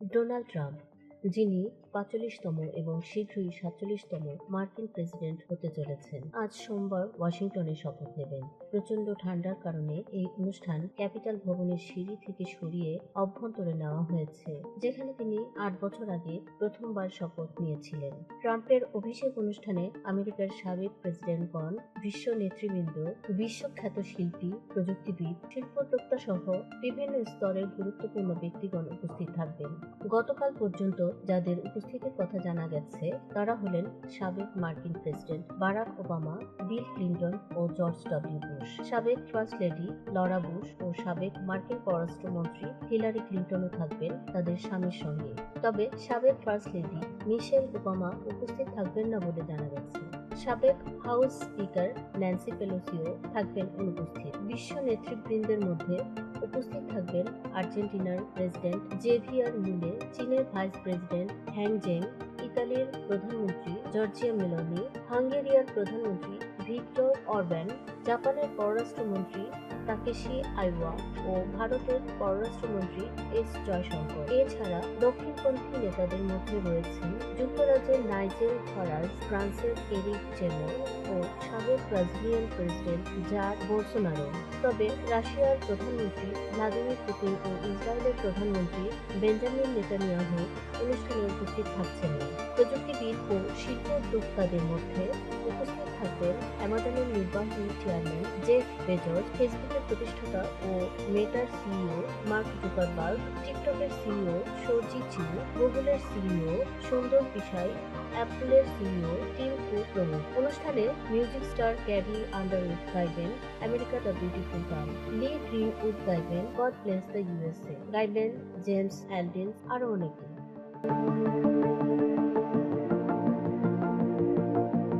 Donald Trump যিনি পাঁচচল্লিশতম এবং শীঘ্রই সাতচল্লিশতম মার্কিন প্রেসিডেন্ট হতে চলেছেন। আজ সোমবার ওয়াশিংটনে শপথ নেবেন। প্রচণ্ড ঠান্ডার কারণে এই অনুষ্ঠান ক্যাপিটাল ভবনের সিঁড়ি থেকে সরিয়ে অভ্যন্তরে নেওয়া হয়েছে, যেখানে তিনি আট বছর আগে প্রথমবার শপথ নিয়েছিলেন। ট্রাম্পের অভিষেক অনুষ্ঠানে আমেরিকার সাবেক প্রেসিডেন্টগণ, বিশ্ব নেতৃবৃন্দ, বিশ্বখ্যাত শিল্পী, প্রযুক্তিবিদ শিল্পোদ্যোক্তা সহ বিভিন্ন স্তরের গুরুত্বপূর্ণ ব্যক্তিগণ উপস্থিত থাকবেন। গতকাল পর্যন্ত যাদের উপস্থিতির কথা জানা গেছে, তারা হলেন সাবেক মার্কিন president Barack Obama, Bill Clinton ও জর্জ ডব্লিউ বুশ। সাবেক ফার্স্ট লেডি লরা বুশ ও সাবেক মার্কিন পররাষ্ট্রমন্ত্রী হিলারি ক্লিন্টনও থাকবেন তাদের স্বামীর সঙ্গে। তবে সাবেক ফার্স্ট লেডি মিশেল ওবামা উপস্থিত থাকবেন না বলে জানা গেছে। সাবেক হাউস স্পিকার ন্যান্সি পেলোসিও থাকবেন অনুপস্থিত। বিশ্ব নেতৃবৃন্দের মধ্যে উপস্থিত থাকবেন আর্জেন্টিনার প্রেসিডেন্ট জেভিয়ার মিলে চীনের ভাইস প্রেসিডেন্ট হ্যাং জেং ইতালির প্রধানমন্ত্রী জর্জিয়া মেলোনি, হাঙ্গেরিয়ার প্রধানমন্ত্রী ভিক্টর অরব্যান, জাপানের পররাষ্ট্রমন্ত্রী তাকেশি আইওয়া ও ভারতের পররাষ্ট্রমন্ত্রী এস জয়শঙ্কর। এছাড়া দক্ষিণপন্থী নেতাদের মধ্যে রয়েছেন যুক্তরাজ্যের নাইজেল ফারাজ, ফ্রান্সের এরিক চেমো ও সাবেক ব্রাজিলিয়ান প্রেসিডেন্ট জার বোলসোনারো। তবে রাশিয়ার প্রধানমন্ত্রী ভ্লাদিমির পুতিন ও ইসরায়েলের প্রধানমন্ত্রী বেঞ্জামিন নেতানিয়াহু অনুষ্ঠানে উপস্থিত থাকছেন। প্রযুক্তিবিদ ও শিল্প উদ্যোক্তাদের মধ্যে উপস্থিত থাকবেন অ্যামাজনের নির্বাহী বেজস ফেসবুকের প্রতিষ্ঠাতা ও মেটার সিইও মার্ক জুকারবার্গ, টিকটকের সিইও সৌজি চি গুগলের সিইও সুন্দর পিসাই অ্যাপলের সিইও টিম কুক প্রমুখ। অনুষ্ঠানে music star Carrie Underwood গাইবেন America the beautiful girl Lee Greenwood গাইবেন God bless the USA গাইবেন জেমস অ্যালডিন, আরও অনেকে।